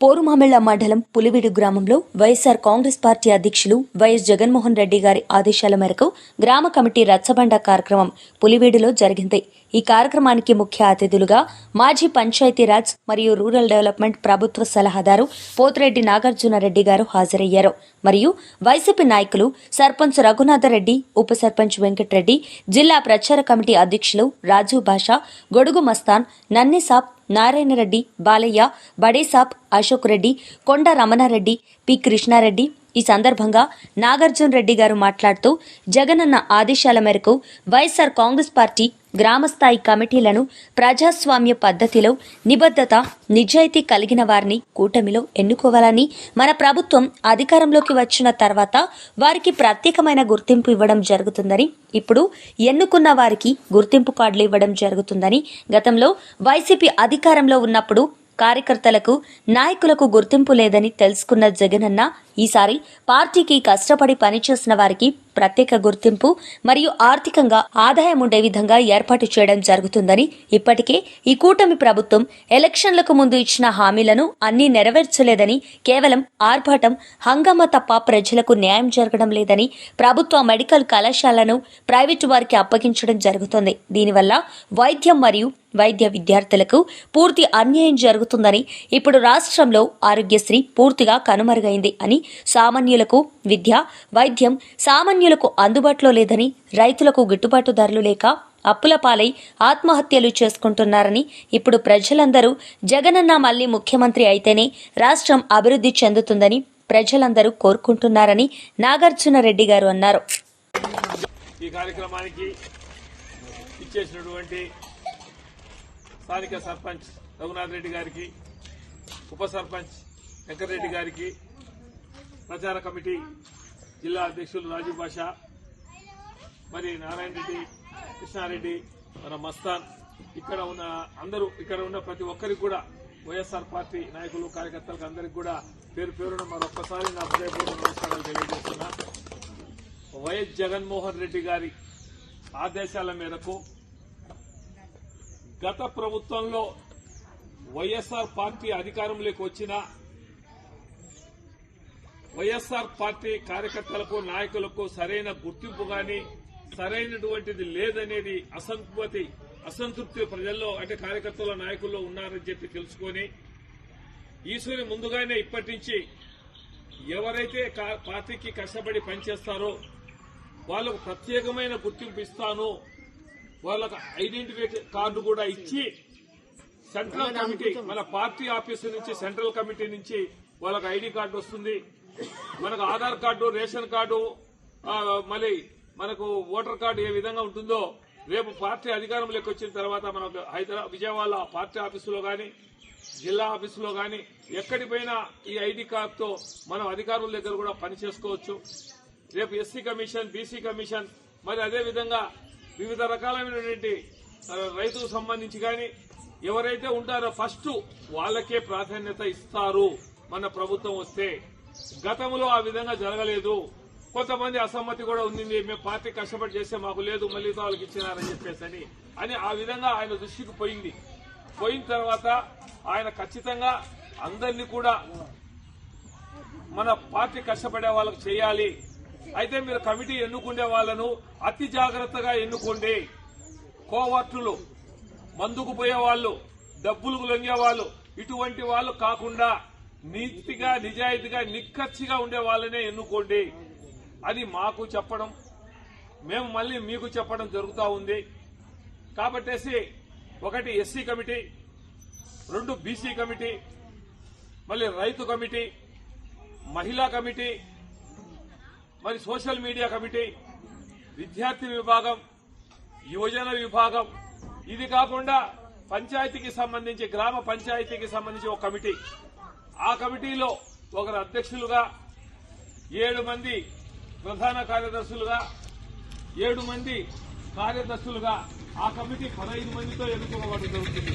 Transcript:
పోరుమామిళ్ళ మండలం పులివీడు గ్రామంలో వైఎస్సార్ కాంగ్రెస్ పార్టీ అధ్యక్షులు వైఎస్ జగన్మోహన్ రెడ్డి గారి ఆదేశాల మేరకు గ్రామ కమిటీ రచ్చబండ కార్యక్రమం పులివీడులో జరిగింది. ఈ కార్యక్రమానికి ముఖ్య అతిథులుగా మాజీ పంచాయతీరాజ్ మరియు రూరల్ డెవలప్మెంట్ ప్రభుత్వ సలహాదారు పోతిరెడ్డి నాగార్జునరెడ్డి గారు హాజరయ్యారు. మరియు వైసీపీ నాయకులు సర్పంచ్ రఘునాథరెడ్డి ఉప సర్పంచ్ వెంకటరెడ్డి జిల్లా ప్రచార కమిటీ అధ్యక్షులు రాజు భాషా గొడుగు మస్తాన్ నన్నిసాబ్ నారాయణరెడ్డి బాలయ్య బడేసాబ్ అశోక్ రెడ్డి కొండ రమణారెడ్డి పి కృష్ణారెడ్డి ఈ సందర్భంగా నాగార్జున రెడ్డి గారు మాట్లాడుతూ జగనన్న ఆదేశాల మేరకు వైఎస్ఆర్ కాంగ్రెస్ పార్టీ గ్రామస్థాయి కమిటీలను ప్రజాస్వామ్య పద్ధతిలో నిబద్ధత నిజాయితీ కలిగిన వారిని కూటమిలో ఎన్నుకోవాలని మన ప్రభుత్వం అధికారంలోకి వచ్చిన తర్వాత వారికి ప్రత్యేకమైన గుర్తింపు ఇవ్వడం జరుగుతుందని ఇప్పుడు ఎన్నుకున్న వారికి గుర్తింపు కార్డులు ఇవ్వడం జరుగుతుందని గతంలో వైసీపీ అధికారంలో ఉన్నప్పుడు కార్యకర్తలకు నాయకులకు గుర్తింపు లేదని తెలుసుకున్న జగనన్న ఈసారి పార్టీకి కష్టపడి పనిచేసిన వారికి ప్రత్యేక గుర్తింపు మరియు ఆర్థికంగా ఆదాయం ఉండే విధంగా ఏర్పాటు చేయడం జరుగుతుందని ఇప్పటికే ఈ కూటమి ప్రభుత్వం ఎలక్షన్లకు ముందు ఇచ్చిన హామీలను అన్ని నెరవేర్చలేదని కేవలం ఆర్భాటం హంగామా తప్ప ప్రజలకు న్యాయం జరగడం లేదని ప్రభుత్వ మెడికల్ కళాశాలను ప్రైవేటు వారికి అప్పగించడం జరుగుతుంది. దీనివల్ల వైద్యం మరియు వైద్య విద్యార్థులకు పూర్తి అన్యాయం జరుగుతుందని ఇప్పుడు రాష్ట్రంలో ఆరోగ్యశ్రీ పూర్తిగా కనుమరుగైంది అని సామాన్యులకు విద్య వైద్యం రైతులకు అందుబాటులో లేదని రైతులకు గిట్టుబాటు ధరలు లేక అప్పుల పాలై ఆత్మహత్యలు చేసుకుంటున్నారని ఇప్పుడు ప్రజలందరూ జగనన్న మళ్ళీ ముఖ్యమంత్రి అయితేనే రాష్ట్రం అభివృద్ధి చెందుతుందని ప్రజలందరూ కోరుకుంటున్నారని నాగార్జున రెడ్డి గారు అన్నారు. ఈ కార్యక్రమానికి ఇచ్చేసినటువంటి స్థానిక సర్పంచ్ రఘునాథ్ రెడ్డి గారికి ఉప సర్పంచ్ వెంకటరెడ్డి గారికి ప్రచార కమిటీ జిల్లా అధ్యక్షులు రాజు భాష మరి నారాయణ రెడ్డి కృష్ణారెడ్డి మన మస్తాన్ ఇక్కడ ఉన్న అందరూ ఇక్కడ ఉన్న ప్రతి ఒక్కరికి కూడా వైఎస్ఆర్ పార్టీ నాయకులు కార్యకర్తలకు అందరికి కూడా పేరు పేరున మరొక్కసారి నా హృదయపూర్వక నమస్కారాలు తెలియజేస్తున్నా. వైఎస్ జగన్మోహన్ రెడ్డి గారి ఆదేశాల మేరకు గత ప్రభుత్వంలో వైఎస్ఆర్ పార్టీ అధికారంలోకి వచ్చిన వైఎస్ఆర్ పార్టీ కార్యకర్తలకు నాయకులకు సరైన గుర్తింపు గాని సరైనటువంటిది లేదనేది అసంతృప్తి అసంతృప్తి ప్రజల్లో అంటే కార్యకర్తల నాయకుల్లో ఉన్నారని చెప్పి తెలుసుకొని ఈశ్వరి ముందుగానే ఇప్పటి నుంచి ఎవరైతే కా- పార్టీకి కష్టపడి పనిచేస్తారో వాళ్ళకు ప్రత్యేకమైన గుర్తింపు ఇస్తాను. వాళ్ళకు ఐడెంటిఫికేషన్ కార్డు కూడా ఇచ్చి సెంట్రల్ కమిటీ మన పార్టీ ఆఫీసు నుంచి సెంట్రల్ కమిటీ నుంచి వాళ్ళకి ఐడి కార్డు వస్తుంది. మనకు ఆధార్ కార్డు రేషన్ కార్డు మళ్ళీ మనకు ఓటర్ కార్డు ఏ విధంగా ఉంటుందో రేపు పార్టీ అధికారంలోకి వచ్చిన తర్వాత మన హైదరాబాద్ విజయవాడ పార్టీ ఆఫీసులో కానీ జిల్లా ఆఫీసులో కానీ ఎక్కడిపోయినా ఈ ఐడి కార్డుతో మనం అధికారుల దగ్గర కూడా పని చేసుకోవచ్చు. రేపు ఎస్సీ కమిషన్ బీసీ కమిషన్ మరి అదే విధంగా వివిధ రకాలైనటువంటి రైతుకు సంబంధించి కానీ ఎవరైతే ఉంటారో ఫస్ట్ వాళ్ళకే ప్రాధాన్యత ఇస్తారు. మన ప్రభుత్వం వస్తే గతంలో ఆ విధంగా జరగలేదు. కొంతమంది అసమ్మతి కూడా ఉంది మేము పార్టీ కష్టపడి చేస్తే మాకు లేదు మళ్ళీ వాళ్ళకి ఇచ్చినారని చెప్పేసి అని. అని ఆ విధంగా ఆయన దృష్టికి పోయింది. పోయిన తర్వాత ఆయన ఖచ్చితంగా అందరినీ కూడా మన పార్టీ కష్టపడే వాళ్ళకి చేయాలి. అయితే మీరు కమిటీ ఎన్నుకునే వాళ్ళను అతి జాగ్రత్తగా ఎన్నుకోండి. కోవర్టులు మందుకు పోయే వాళ్ళు డబ్బులకు లొంగే వాళ్ళు ఇటువంటి వాళ్ళు కాకుండా నీతిగా నిజాయితీగా నిక్కచ్చిగా ఉండే వాళ్ళనే ఎన్నుకోండి అని మాకు చెప్పడం మేము మళ్ళీ మీకు చెప్పడం జరుగుతూ ఉంది. కాబట్టేసి ఒకటి ఎస్సీ కమిటీ రెండు బీసీ కమిటీ మళ్ళీ రైతు కమిటీ మహిళా కమిటీ మరి సోషల్ మీడియా కమిటీ విద్యార్థి విభాగం యువజన విభాగం. ఇది కాకుండా పంచాయతీకి సంబంధించి గ్రామ పంచాయతీకి సంబంధించి ఒక కమిటీ. ఆ కమిటీలో ఒకరు అధ్యక్షులుగా ఏడు మంది ప్రధాన కార్యదర్శులుగా ఏడు మంది కార్యదర్శులుగా ఆ కమిటీ పదహైదు మందితో ఎన్నుకోవడం జరుగుతుంది.